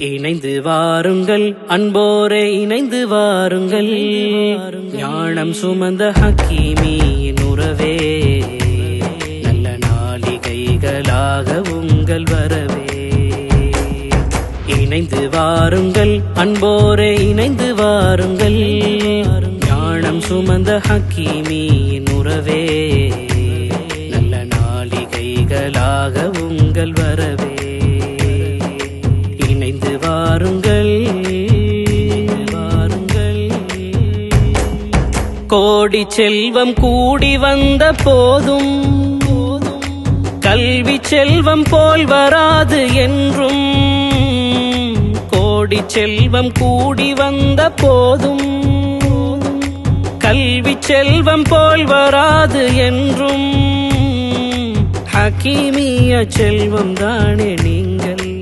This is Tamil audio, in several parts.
இணைந்து வாருங்கள். அன்போரே இணைந்து வாருங்கள். ஞானம் சுமந்த ஹக்கீமியின் உறவே. நல்ல நாளிகைகளாக உங்கள் வரவே. இணைந்து வாருங்கள். அன்போரே இணைந்து வாருங்கள். ஞானம் சுமந்த ஹக்கீமியின் உறவே. நல்ல நாளிகைகளாக உங்கள் வரவே. கோடி செல்வம் கூடி வந்த போதும். கல்வி செல்வம் போல் வராது என்றும். கோடி செல்வம் கூடி வந்த போதும். கல்வி செல்வம் போல் வராது என்றும். ஹக்கீமிய செல்வம் தானே நீங்கள்.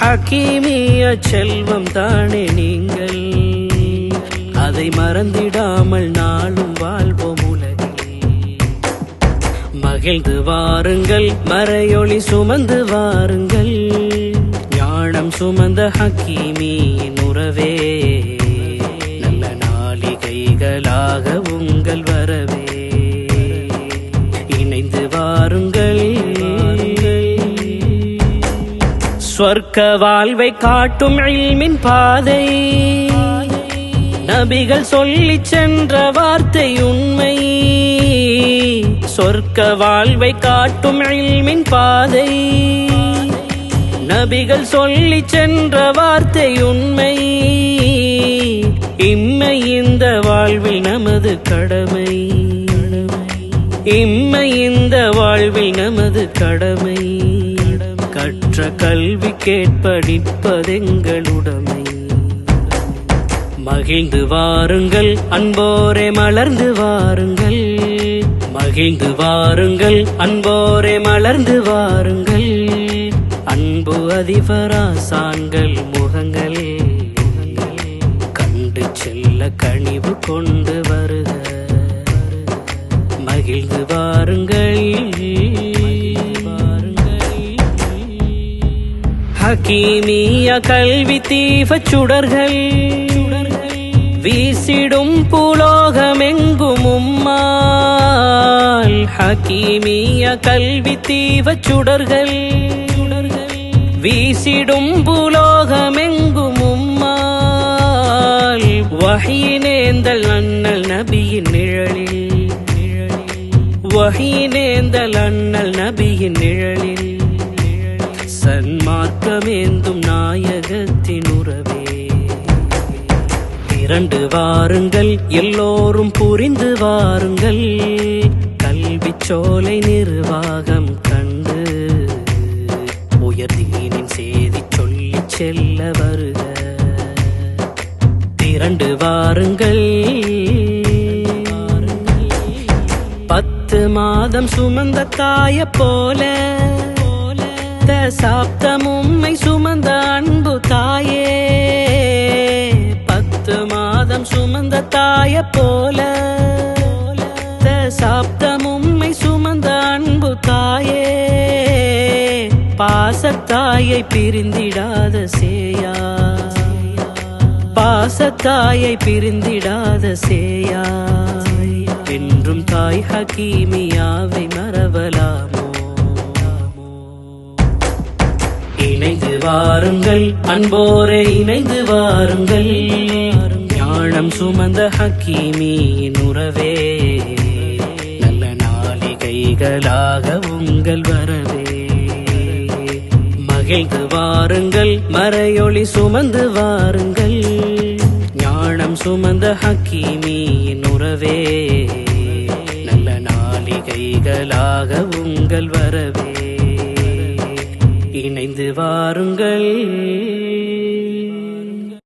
ஹக்கீமிய செல்வம் தானே நீங்கள். அதை மறந்திடாமல் நாளும் வாழ்வோம் உலகில். மகிழ்ந்து வாருங்கள் மறையொளி சுமந்து வாருங்கள். ஞானம் சுமந்த ஹக்கீமியின் உறவே. நல்ல நாளிகைகளாக உங்கள் வரவே. இணைந்து வாருங்கள். சொர்க்க வாழ்வை காட்டும் இல்மின் பாதை. நபிகள் சொல்லி சென்ற வார்த்தை உண்மை. சொர்க்க வாழ்வை காட்டும் இல்மின் பாதை. நபிகள் சொல்லி சென்ற வார்த்தை உண்மை. இம்மை இந்த வாழ்வில் நமது கடமை. இம்மை இந்த வாழ்வில் நமது கடமை. கற்ற கல்வி கேட்படிப்பதெங்களுடமை மகிழ்ந்து வாருங்கள் அன்போரே மலர்ந்து வாருங்கள். மகிழ்ந்து வாருங்கள் அன்போரே மலர்ந்து வாருங்கள். அன்பு அதிபராசான்கள் முகங்களே கண்டு செல்ல கனிவு கொண்டு வருக. மகிழ்ந்து வாருங்கள். ஹக்கீமிய கல்வி தீப சுடர்கள். வீசிடும் புலோகமெங்கும் உம்மால். ஹக்கீமிய கல்வி தீவ சுடர்கள். வீசிடும் புலோகமெங்கும் உம்மால். வகையினேந்தல் அண்ணல் நபியின் நிழலில். வகையினேந்தல் அண்ணல் நபியின் நிழலில். சன்மார்க்கமேந்தும் நாயகத்தின் உறவே. திரண்டு வாருங்கள் எல்லோரும் புரிந்து வாருங்கள். கல்வி சோலை நிர்வாகம் கண்டு உயர்தீனின் செய்தி சொல்லி செல்ல வருக. திரண்டு வாருங்கள். பத்து மாதம் சுமந்த தாய போல சாப்தம் உம்மை சுமந்த அன்பு பாசத்தாயை பிரிந்திடாத சேயா. பாசத்தாயை பிரிந்திடாத சேயா. என்றும் தாய் ஹக்கீமியாவை மறவலாமோ? இணைந்து வாருங்கள் அன்போரே இணைந்து வாருங்கள். ஞானம் சுமந்த ஹக்கீமியின் உறவே. நல்ல நாளிகைகளாக உங்கள் வரவே. மகிழ்ந்து வாருங்கள். மறையொளி சுமந்து வாருங்கள். ஞானம் சுமந்த ஹக்கீமியின் உறவே. நல்ல நாளிகைகளாக உங்கள் வரவே. இணைந்து வாருங்கள்.